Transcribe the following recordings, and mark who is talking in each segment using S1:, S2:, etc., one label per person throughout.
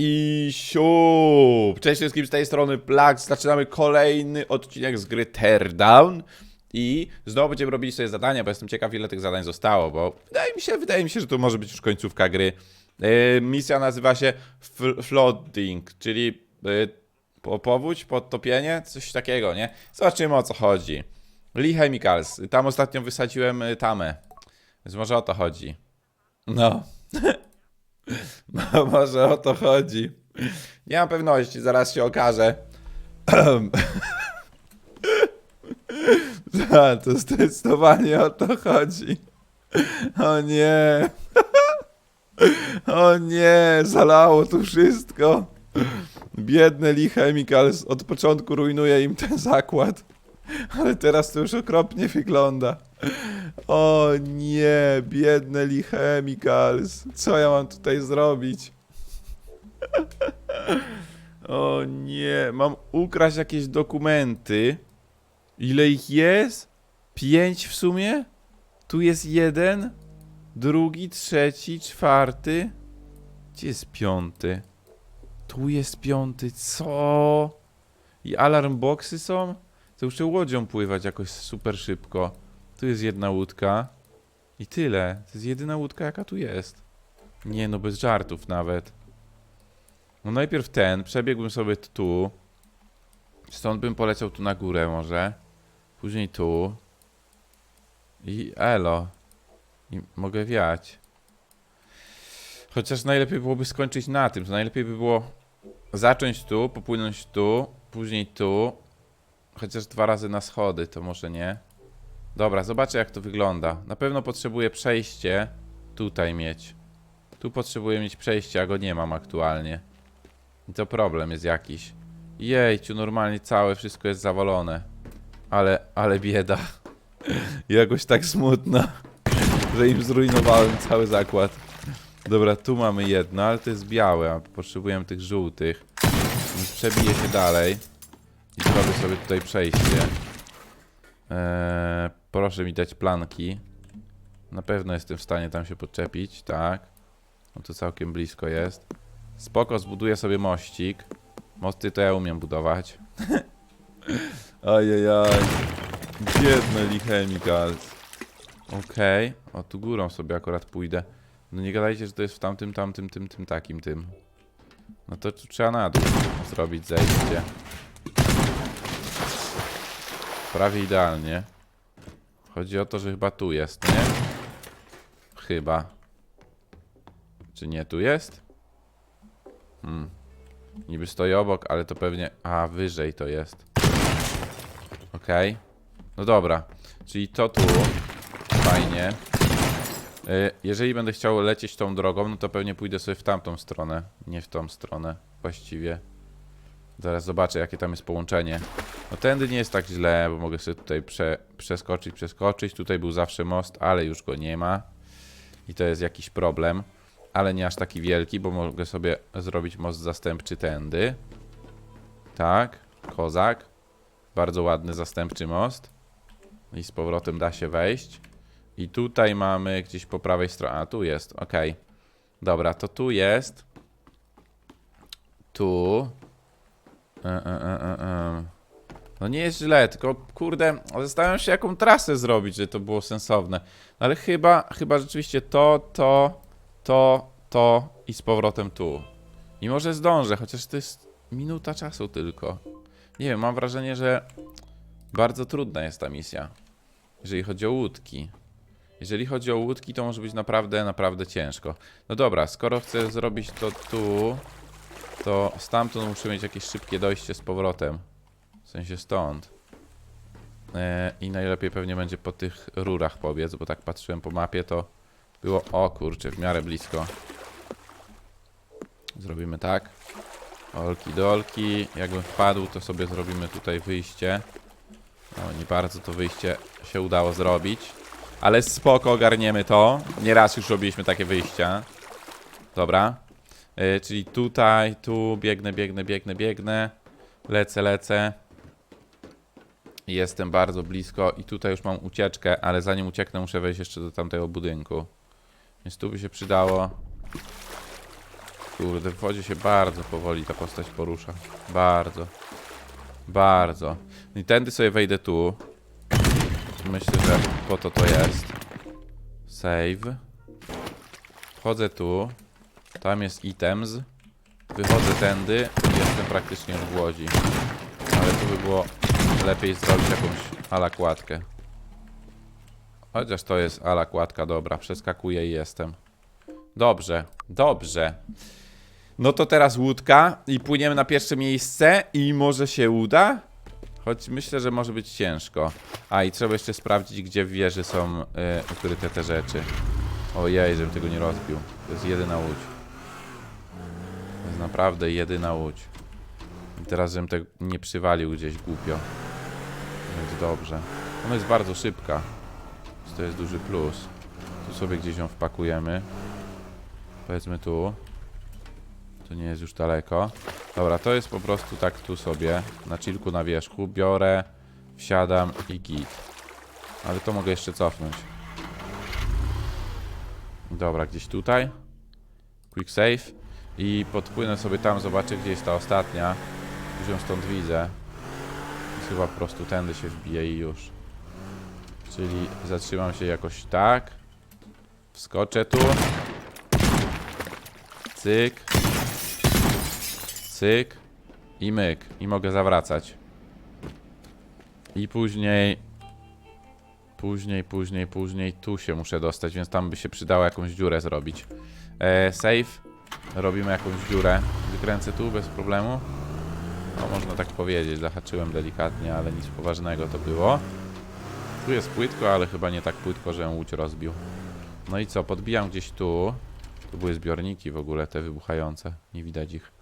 S1: I siup! Cześć wszystkim z tej strony Plax. Zaczynamy kolejny odcinek z gry Teardown. I znowu będziemy robili sobie zadania, bo jestem ciekaw ile tych zadań zostało, bo wydaje mi się, wydaje mi się, że to może być już końcówka gry. Yy, misja nazywa się fl- Flooding, czyli yy, po- powódź, podtopienie, coś takiego, nie? Zobaczymy o co chodzi. Lee Chemicals. Tam ostatnio wysadziłem y, tamę. Więc może o to chodzi. No. No, może o to chodzi. Nie mam pewności, zaraz się okaże. Tak, to zdecydowanie o to chodzi. O nie. O nie, zalało tu wszystko. Biedny Lee Chemicals od początku rujnuje im ten zakład. Ale teraz to już okropnie wygląda. O nie, biedne Lee. Co ja mam tutaj zrobić? O nie, mam ukraść jakieś dokumenty. Ile ich jest? Pięć w sumie? Tu jest jeden, drugi, trzeci, czwarty. Gdzie jest piąty? Tu jest piąty, co? I alarm boxy są? To muszę łodzią pływać jakoś super szybko. Tu jest jedna łódka. I tyle. To jest jedyna łódka, jaka tu jest. Nie, no bez żartów nawet. No najpierw ten, przebiegłbym sobie tu. Stąd bym poleciał tu na górę może. Później tu. I elo. I mogę wiać. Chociaż najlepiej byłoby skończyć na tym. To najlepiej by było zacząć tu, popłynąć tu, później tu. Chociaż dwa razy na schody, to może nie. Dobra, zobaczę jak to wygląda. Na pewno potrzebuję przejście tutaj mieć. Tu potrzebuję mieć przejście, a go nie mam aktualnie. I to problem jest jakiś. Jejciu, normalnie całe wszystko jest zawalone. Ale, ale bieda. Jakoś tak smutno, że im zrujnowałem cały zakład. Dobra, tu mamy jedno, ale to jest białe, a potrzebujemy tych żółtych. Więc przebiję się dalej. I zrobię sobie tutaj przejście. Eee, proszę mi dać planki. Na pewno jestem w stanie tam się podczepić, tak. No to całkiem blisko jest. Spoko, zbuduję sobie mościk. Mosty to ja umiem budować. Ajajaj. Biedny Lee Chemicals. Okej. O, tu górą sobie akurat pójdę. No nie gadajcie, że to jest w tamtym, tamtym, tym, tym, takim, tym. No to tu trzeba na dół zrobić zejście. Prawie idealnie. Chodzi o to, że chyba tu jest, nie? Chyba. Czy nie tu jest? Hmm. Niby stoi obok, ale to pewnie... A, wyżej to jest. Okej. No dobra. Czyli to tu. Fajnie. Y, Jeżeli będę chciał lecieć tą drogą, no to pewnie pójdę sobie w tamtą stronę. Nie w tą stronę właściwie. Zaraz zobaczę, jakie tam jest połączenie. No tędy nie jest tak źle, bo mogę sobie tutaj prze, przeskoczyć, przeskoczyć. Tutaj był zawsze most, ale już go nie ma. I to jest jakiś problem. Ale nie aż taki wielki, bo mogę sobie zrobić most zastępczy tędy. Tak, kozak. Bardzo ładny zastępczy most. I z powrotem da się wejść. I tutaj mamy gdzieś po prawej stronie. A tu jest, ok. Dobra, to tu jest. Tu. E, e, e. No nie jest źle, tylko kurde, zastanawiam się jaką trasę zrobić, żeby to było sensowne. No ale chyba, chyba rzeczywiście to, to, to, to i z powrotem tu. I może zdążę, chociaż to jest minuta czasu tylko. Nie wiem, mam wrażenie, że bardzo trudna jest ta misja. Jeżeli chodzi o łódki. Jeżeli chodzi o łódki, to może być naprawdę, naprawdę ciężko. No dobra, skoro chcę zrobić to tu, to stamtąd muszę mieć jakieś szybkie dojście z powrotem. W sensie stąd. E, I najlepiej pewnie będzie po tych rurach pobiec, bo tak patrzyłem po mapie, to było, o kurczę, w miarę blisko. Zrobimy tak. Olki dolki. Jakbym wpadł, to sobie zrobimy tutaj wyjście. No, nie bardzo to wyjście się udało zrobić. Ale spoko, ogarniemy to. Nieraz już robiliśmy takie wyjścia. Dobra. E, czyli tutaj, tu, biegnę, biegnę, biegnę, biegnę. Lecę, lecę. Jestem bardzo blisko i tutaj już mam ucieczkę, ale zanim ucieknę muszę wejść jeszcze do tamtego budynku. Więc tu by się przydało Kurde, w wodzie się bardzo powoli ta postać porusza. Bardzo. Bardzo. I tędy sobie wejdę tu. Myślę, że po to to jest. Save. Wchodzę tu. Tam jest items. Wychodzę tędy i jestem praktycznie w łodzi. Ale tu by było lepiej zrobić jakąś ala kładkę. Chociaż to jest ala kładka, dobra. Przeskakuję i jestem. Dobrze, dobrze. No to teraz łódka i płyniemy na pierwsze miejsce i może się uda? Choć myślę, że może być ciężko. A i trzeba jeszcze sprawdzić, gdzie w wieży są y, ukryte te rzeczy. Ojej, żebym tego nie rozbił. To jest jedyna łódź. To jest naprawdę jedyna łódź. I teraz, żebym tego nie przywalił gdzieś głupio. Będzie dobrze. Ona jest bardzo szybka. Więc to jest duży plus. Tu sobie gdzieś ją wpakujemy. Powiedzmy tu. To nie jest już daleko. Dobra, to jest po prostu tak tu sobie, na chillku na wierzchu. Biorę, wsiadam i git. Ale to mogę jeszcze cofnąć. Dobra, gdzieś tutaj. Quick save. I podpłynę sobie tam, zobaczę gdzie jest ta ostatnia. Już ją stąd widzę. Chyba po prostu tędy się wbije i już. Czyli zatrzymam się jakoś tak. Wskoczę tu. Cyk. Cyk. I myk. I mogę zawracać. I później... Później, później, później tu się muszę dostać, więc tam by się przydało jakąś dziurę zrobić. E, save. Robimy jakąś dziurę. Wykręcę tu bez problemu. No można tak powiedzieć, zahaczyłem delikatnie, ale nic poważnego to było. Tu jest płytko, ale chyba nie tak płytko, że ją łódź rozbił. No i co, podbijam gdzieś tu. Tu były zbiorniki w ogóle, te wybuchające. Nie widać ich.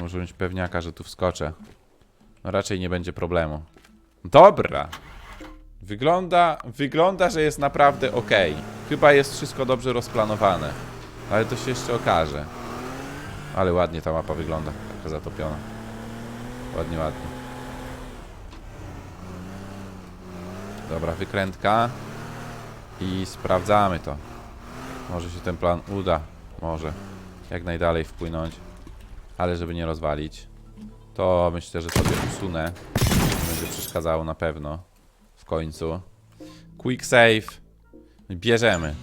S1: Może mieć pewniaka, że tu wskoczę. No raczej nie będzie problemu. Dobra. Wygląda, wygląda, że jest naprawdę ok. Chyba jest wszystko dobrze rozplanowane. Ale to się jeszcze okaże. Ale ładnie ta mapa wygląda. Taka zatopiona. Ładnie, ładnie. Dobra, wykrętka. I sprawdzamy to. Może się ten plan uda. Może. Jak najdalej wpłynąć. Ale żeby nie rozwalić. To myślę, że sobie usunę. Będzie przeszkadzało na pewno. Końcu. Quick save. Bierzemy.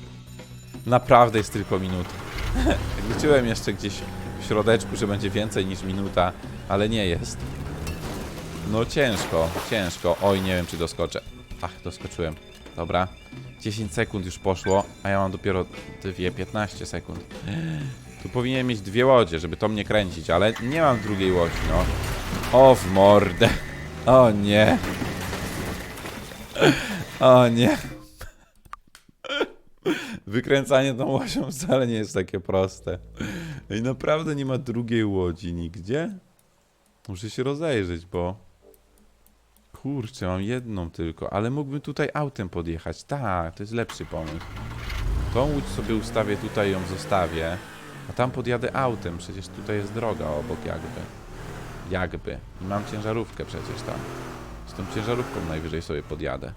S1: Naprawdę jest tylko minuta. Liczyłem jeszcze gdzieś w środeczku, że będzie więcej niż minuta, ale nie jest. No ciężko, ciężko. Oj, nie wiem czy doskoczę. Ach, doskoczyłem. Dobra. 10 sekund już poszło, a ja mam dopiero dwie 15 sekund. Tu powinien mieć dwie łodzie, żeby to mnie kręcić, ale nie mam drugiej łodzi, no. O, w mordę. O nie. O nie. Wykręcanie tą łodzią wcale nie jest takie proste. I naprawdę nie ma drugiej łodzi nigdzie. Muszę się rozejrzeć, bo... Kurczę, mam jedną tylko, ale mógłbym tutaj autem podjechać. Tak, to jest lepszy pomysł. Tą łódź sobie ustawię tutaj, ją zostawię. A tam podjadę autem, przecież tutaj jest droga obok jakby. Jakby. I mam ciężarówkę przecież tam. Z tą ciężarówką najwyżej sobie podjadę.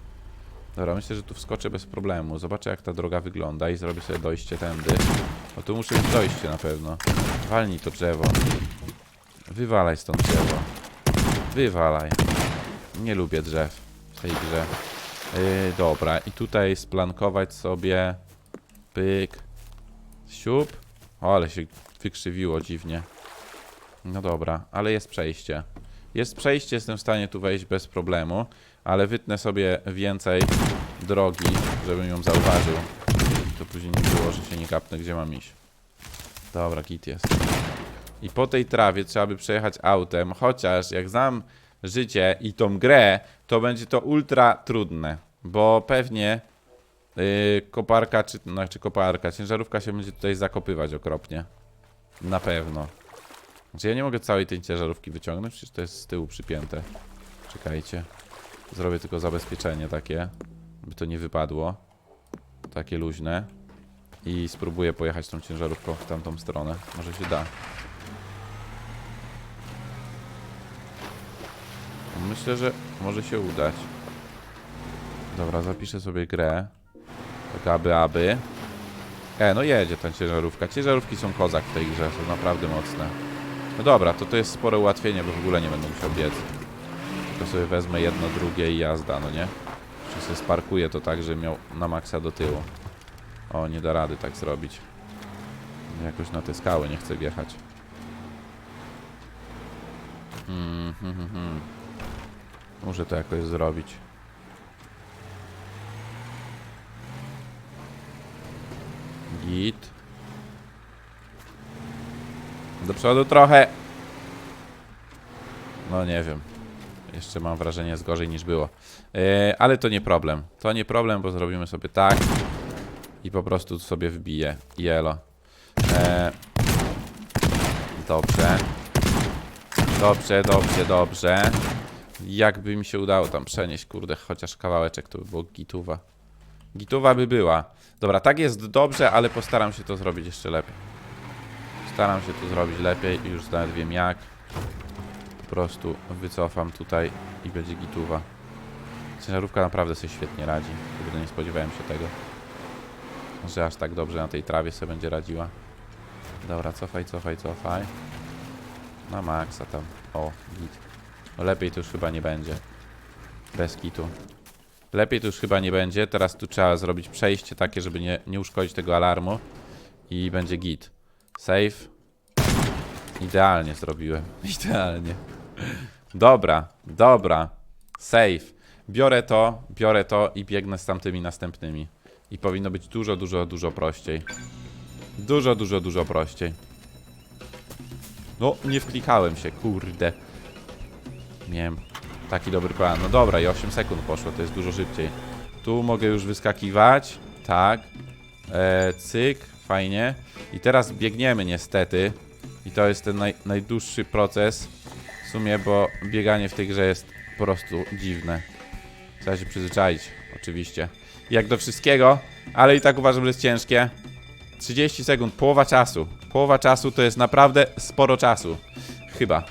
S1: Dobra, myślę, że tu wskoczę bez problemu. Zobaczę jak ta droga wygląda i zrobię sobie dojście tędy. O tu muszę mieć dojście na pewno. Walnij to drzewo. Wywalaj stąd drzewo. Wywalaj. Nie lubię drzew w tej grze. Yy, dobra, i tutaj splankować sobie pyk, siup. O, ale się wykrzywiło dziwnie. No dobra, ale jest przejście. Jest przejście, jestem w stanie tu wejść bez problemu, ale wytnę sobie więcej drogi, żebym ją zauważył. To później nie było, że się nie kapnę, gdzie mam iść. Dobra, git jest. I po tej trawie trzeba by przejechać autem, chociaż jak znam życie i tą grę, to będzie to ultra trudne, bo pewnie yy, koparka, czy, znaczy koparka, ciężarówka się będzie tutaj zakopywać okropnie. Na pewno. Znaczy ja nie mogę całej tej ciężarówki wyciągnąć, przecież to jest z tyłu przypięte. Czekajcie. Zrobię tylko zabezpieczenie takie, by to nie wypadło. Takie luźne. I spróbuję pojechać tą ciężarówką w tamtą stronę. Może się da. Myślę, że może się udać. Dobra, zapiszę sobie grę. Tak aby, aby. E, no jedzie ta ciężarówka. Ciężarówki są kozak w tej grze, są naprawdę mocne. No dobra, to to jest spore ułatwienie, bo w ogóle nie będę musiał biec. Tylko sobie wezmę jedno, drugie i jazda, no nie? Czy sobie sparkuję to tak, że miał na maksa do tyłu. O, nie da rady tak zrobić. Jakoś na te skały nie chcę wjechać. Hmm, hmm, hmm, hmm. Muszę to jakoś zrobić. Git. Do przodu trochę. No nie wiem. Jeszcze mam wrażenie, jest gorzej niż było. E, ale to nie problem. To nie problem, bo zrobimy sobie tak. I po prostu sobie wbiję. Jelo. E, dobrze. Dobrze, dobrze, dobrze. Jakby mi się udało tam przenieść, kurde, chociaż kawałeczek, to by było gituwa. Gituwa by była. Dobra, tak jest dobrze, ale postaram się to zrobić jeszcze lepiej. Staram się to zrobić lepiej i już nawet wiem jak. Po prostu wycofam tutaj i będzie gituwa. Ciężarówka naprawdę sobie świetnie radzi. Kurde, nie spodziewałem się tego. Że aż tak dobrze na tej trawie sobie będzie radziła. Dobra, cofaj, cofaj, cofaj. Na maksa tam. O, git. No lepiej to już chyba nie będzie. Bez kitu. Lepiej to już chyba nie będzie. Teraz tu trzeba zrobić przejście takie, żeby nie, nie uszkodzić tego alarmu. I będzie git. Save. Idealnie zrobiłem. Idealnie. Dobra, dobra. Save. Biorę to, biorę to i biegnę z tamtymi następnymi. I powinno być dużo, dużo, dużo prościej. Dużo, dużo, dużo prościej. No, nie wklikałem się, kurde. Miałem taki dobry plan. No dobra, i 8 sekund poszło, to jest dużo szybciej. Tu mogę już wyskakiwać. Tak. E, cyk, fajnie. I teraz biegniemy niestety. I to jest ten naj, najdłuższy proces. W sumie, bo bieganie w tej grze jest po prostu dziwne. Trzeba się przyzwyczaić, oczywiście. Jak do wszystkiego, ale i tak uważam, że jest ciężkie. 30 sekund, połowa czasu. Połowa czasu to jest naprawdę sporo czasu. Chyba.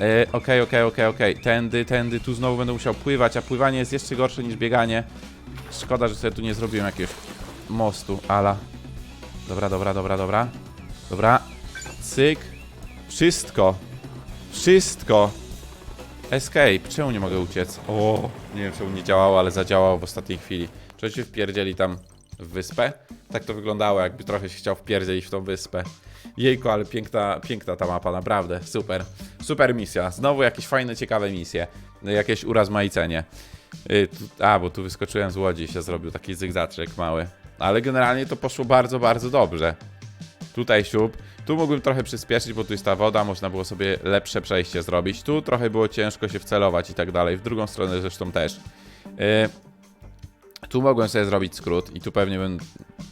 S1: E, Okej, okej, okej, okej. Tędy, tędy, tu znowu będę musiał pływać, a pływanie jest jeszcze gorsze niż bieganie. Szkoda, że sobie tu nie zrobiłem jakiegoś mostu, ala. Dobra, dobra, dobra, dobra. Dobra. Cyk. Wszystko. Wszystko. Escape. Czemu nie mogę uciec? O, nie wiem czemu nie działało, ale zadziałało w ostatniej chwili. Czy się wpierdzieli tam w wyspę? Tak to wyglądało, jakby trochę się chciał wpierdzielić w tą wyspę. Jejku, ale piękna, piękna ta mapa, naprawdę. Super. Super misja. Znowu jakieś fajne, ciekawe misje. Jakieś urazmaicenie. Y, A, bo tu wyskoczyłem z łodzi się zrobił taki zygzaczek mały. Ale generalnie to poszło bardzo, bardzo dobrze. Tutaj siup. Tu mógłbym trochę przyspieszyć, bo tu jest ta woda, można było sobie lepsze przejście zrobić. Tu trochę było ciężko się wcelować i tak dalej. W drugą stronę zresztą też. Y, tu mogłem sobie zrobić skrót i tu pewnie bym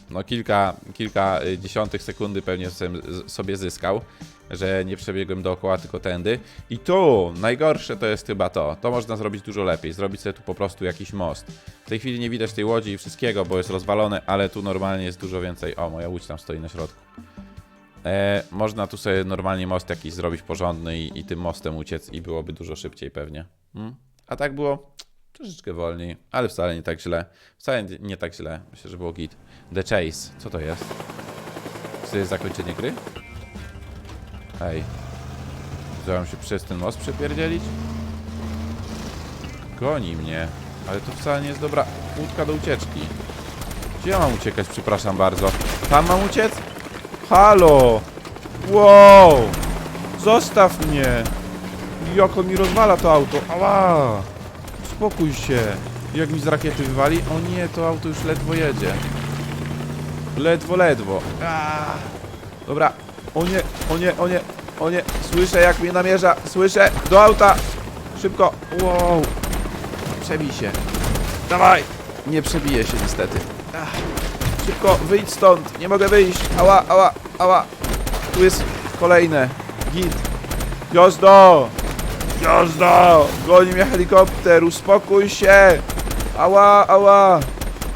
S1: no kilka, kilka y, dziesiątych sekundy pewnie sobie, sobie zyskał, że nie przebiegłem dookoła, tylko tędy. I tu, najgorsze to jest chyba to. To można zrobić dużo lepiej. Zrobić sobie tu po prostu jakiś most. W tej chwili nie widać tej łodzi i wszystkiego, bo jest rozwalone, ale tu normalnie jest dużo więcej. O, moja łódź tam stoi na środku. E, można tu sobie normalnie most jakiś zrobić porządny i, i tym mostem uciec i byłoby dużo szybciej pewnie. Hmm? A tak było troszeczkę wolniej, ale wcale nie tak źle. Wcale nie- tak źle. Myślę, że było git. The Chase. Co to jest? Czy to jest zakończenie gry? Hej. Chciałem się przez ten most przepierdzielić? Goni mnie. Ale to wcale nie jest dobra łódka do ucieczki. Gdzie ja mam uciekać, przepraszam bardzo? Tam mam uciec? Halo! Wow! Zostaw mnie! Jak on mi rozwala to auto? Ała! Spokój się! Jak mi z rakiety wywali? O nie, to auto już ledwo jedzie. Ledwo, ledwo. Aaa. Dobra. O nie, o nie, o nie, o nie. Słyszę jak mnie namierza. Słyszę. Do auta. Szybko. Wow. Przebij się. Dawaj. Nie przebije się niestety. Ach. Szybko, wyjdź stąd. Nie mogę wyjść. Ała, ała, ała. Tu jest kolejne. Git. Jazdo! Jazda! Goni mnie helikopter, uspokój się! Ała, ała!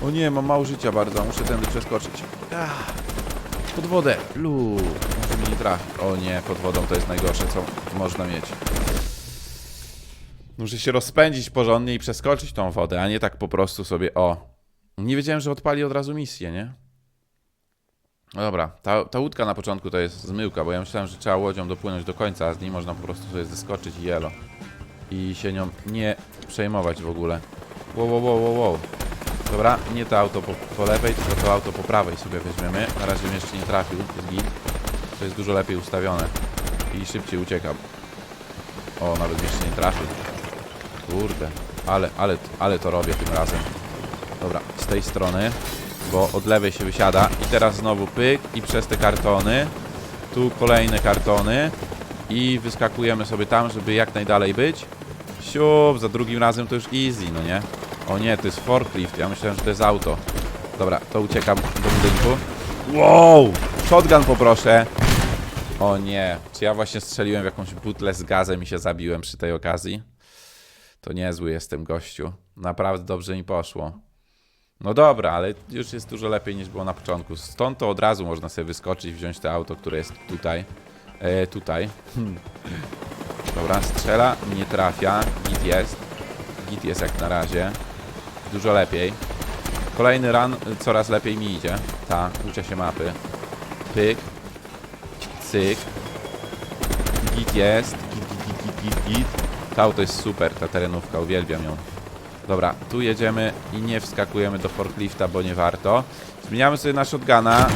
S1: O nie, mam mało życia bardzo, muszę tędy przeskoczyć. Ach, pod wodę. Lu, może mnie nie trafi. O nie, pod wodą to jest najgorsze, co można mieć. Muszę się rozpędzić porządnie i przeskoczyć tą wodę, a nie tak po prostu sobie, o. Nie wiedziałem, że odpali od razu misję, nie? No dobra, ta, ta łódka na początku to jest zmyłka, bo ja myślałem, że trzeba łodzią dopłynąć do końca, a z niej można po prostu sobie zeskoczyć i jelo. I się nią nie przejmować w ogóle. Wow, wow, wow, wow, wow. Dobra, nie to auto po, po lewej, tylko to auto po prawej sobie weźmiemy. Na razie mnie jeszcze nie trafił, jest git. To jest dużo lepiej ustawione. I szybciej uciekam. O, nawet mnie jeszcze nie trafił. Kurde, ale, ale, ale to robię tym razem. Dobra, z tej strony, bo od lewej się wysiada. I teraz znowu pyk i przez te kartony. Tu kolejne kartony. I wyskakujemy sobie tam, żeby jak najdalej być. Siup, za drugim razem to już easy, no nie? O nie, to jest forklift, ja myślałem, że to jest auto. Dobra, to uciekam do budynku. Wow! Shotgun poproszę. O nie, czy ja właśnie strzeliłem w jakąś butlę z gazem i się zabiłem przy tej okazji? To niezły jestem gościu. Naprawdę dobrze mi poszło. No dobra, ale już jest dużo lepiej niż było na początku. Stąd to od razu można sobie wyskoczyć wziąć to auto, które jest tutaj. E, tutaj. Hmm. Dobra, strzela, nie trafia. Git jest. Git jest jak na razie. Dużo lepiej. Kolejny run coraz lepiej mi idzie. Ta, uczę się mapy. Pyk. Cyk. Git jest. Git, git, git, git, git. Ta auto jest super, ta terenówka, uwielbiam ją. Dobra, tu jedziemy i nie wskakujemy do forklifta, bo nie warto. Zmieniamy sobie na shotguna,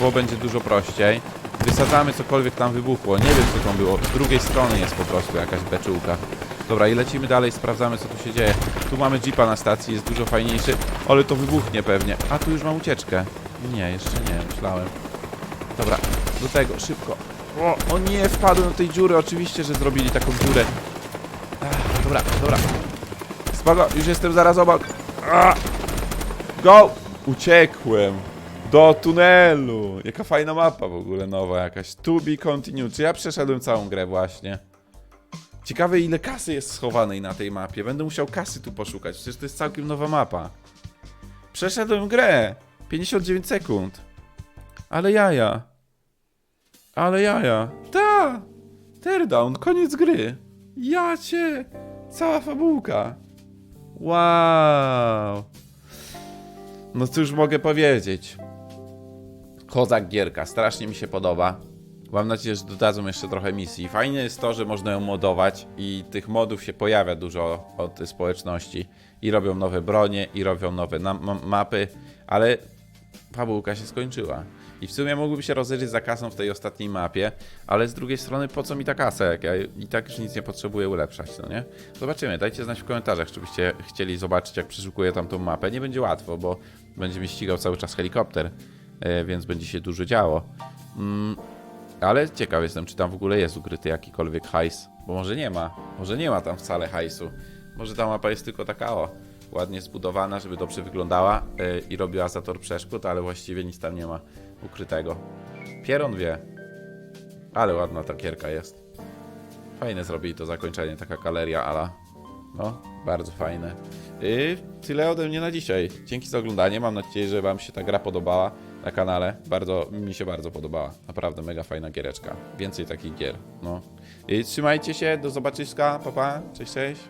S1: bo będzie dużo prościej. Wysadzamy cokolwiek tam wybuchło. Nie wiem co tam było. Z drugiej strony jest po prostu jakaś beczułka. Dobra, i lecimy dalej, sprawdzamy co tu się dzieje. Tu mamy jeepa na stacji, jest dużo fajniejszy, ale to wybuchnie pewnie. A tu już mam ucieczkę. Nie, jeszcze nie, myślałem. Dobra, do tego, szybko. O, o nie, wpadłem do tej dziury, oczywiście, że zrobili taką dziurę. Ach, dobra, dobra. Spoko, już jestem zaraz obok. Go! Uciekłem. Do tunelu. Jaka fajna mapa w ogóle nowa jakaś. To be continued. Czy ja przeszedłem całą grę właśnie? Ciekawe ile kasy jest schowanej na tej mapie. Będę musiał kasy tu poszukać. Przecież to jest całkiem nowa mapa. Przeszedłem grę. 59 sekund. Ale jaja. Ale jaja. Ta! Teardown, koniec gry. Ja cię. Cała fabułka. Wow. No cóż mogę powiedzieć. Kozak gierka, strasznie mi się podoba. Mam nadzieję, że dodadzą jeszcze trochę misji. Fajne jest to, że można ją modować i tych modów się pojawia dużo od społeczności. I robią nowe bronie, i robią nowe mapy, ale fabułka się skończyła. I w sumie mógłbym się rozejrzeć za kasą w tej ostatniej mapie, ale z drugiej strony po co mi ta kasa, jak ja i tak już nic nie potrzebuję ulepszać, no nie? Zobaczymy, dajcie znać w komentarzach, czy byście chcieli zobaczyć, jak przeszukuję tam tą mapę. Nie będzie łatwo, bo będzie mi ścigał cały czas helikopter, e, więc będzie się dużo działo. Mm, ale ciekaw jestem, czy tam w ogóle jest ukryty jakikolwiek hajs, bo może nie ma, może nie ma tam wcale hajsu. Może ta mapa jest tylko taka o, ładnie zbudowana, żeby dobrze wyglądała e, i robiła zator przeszkód, ale właściwie nic tam nie ma ukrytego. Pieron wie. Ale ładna ta gierka jest. Fajne zrobili to zakończenie, taka galeria ala. No, bardzo fajne. I tyle ode mnie na dzisiaj. Dzięki za oglądanie. Mam nadzieję, że Wam się ta gra podobała na kanale. Bardzo, mi się bardzo podobała. Naprawdę mega fajna giereczka. Więcej takich gier. No. I trzymajcie się, do zobaczyska. Pa, pa. Cześć, cześć.